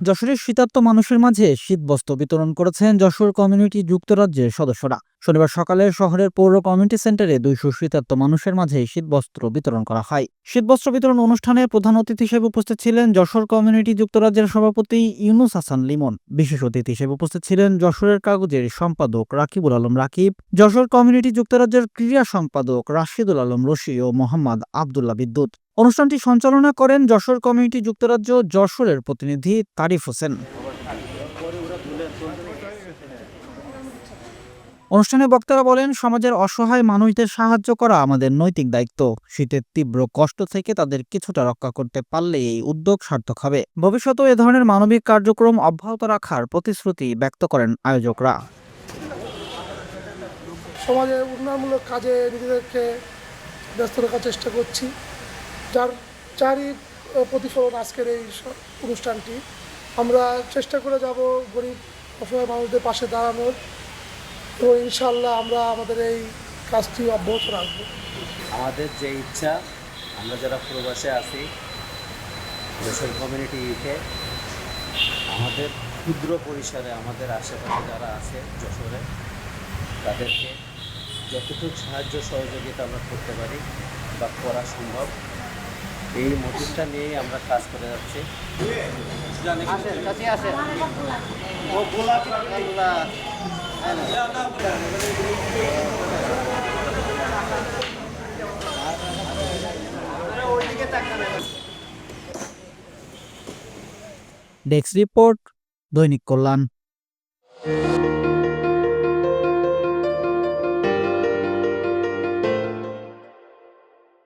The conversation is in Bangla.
যশোরের শীতার্ত মানুষের মাঝে শীতবস্ত্র বিতরণ করেছেন যশোর কমিউনিটি যুক্তরাজ্যের সদস্যরা। শনিবার সকালে শহরের পৌর কমিউনিটি সেন্টারে দুইশো শীতার্ত মানুষের মাঝে শীতবস্ত্র বিতরণ করা হয়। শীতবস্ত্র বিতরণ অনুষ্ঠানে প্রধান অতিথি হিসেবে উপস্থিত ছিলেন যশোর কমিউনিটি যুক্তরাজ্যের সভাপতি ইউনুস হাসান লিমন। বিশেষ অতিথি হিসেবে উপস্থিত ছিলেন যশোরের কাগজের সম্পাদক রাকিবুল আলম রাকিব, যশোর কমিউনিটি যুক্তরাজ্যের ক্রীড়া সম্পাদক রাশিদুল আলম রশি ও মোহাম্মদ আবদুল্লাহ বিদ্যুৎ। অনুষ্ঠানটি সঞ্চালনা করেন যশোর কমিউনিটি যুক্তরাজ্য যশোরের প্রতিনিধি তারিফ হোসেন। অনুষ্ঠানে বক্তারা বলেন, সমাজের অসহায় মানুষদের সাহায্য করা আমাদের নৈতিক দায়িত্ব। শীতের তীব্র কষ্ট থেকে তাদের কিছুটা রক্ষা করতে পারলে এই উদ্যোগ সার্থক হবে। ভবিষ্যতেও এ ধরনের মানবিক কার্যক্রম অব্যাহত রাখার প্রতিশ্রুতি ব্যক্ত করেন আয়োজকরা। সমাজের উন্নয়নমূলক কাজে নিজেদেরকে ব্যস্ত রাখার চেষ্টা করছি। যার আহ, প্রতিফলন আজকের এই অনুষ্ঠানটি। আমরা চেষ্টা করে যাব গরিব অসহায় মানুষদের পাশে দাঁড়ানোর এবং ইনশাল্লাহ আমরা আমাদের এই কাজটি অব্যাহত রাখব। আমাদের যে ইচ্ছা আমরা যারা প্রবাসে আছি দেশের কমিউনিটি ইউকে আমাদের ক্ষুদ্র পরিসরে আমাদের আশেপাশে যারা আছে যশোরে তাদেরকে যতটুকু সাহায্য সহযোগিতা আমরা করতে পারি বা করা সম্ভব এই মোটিভটা নিয়ে আমরা কাজ করে যাচ্ছি। ডেস্ক রিপোর্ট দৈনিক কল্যাণ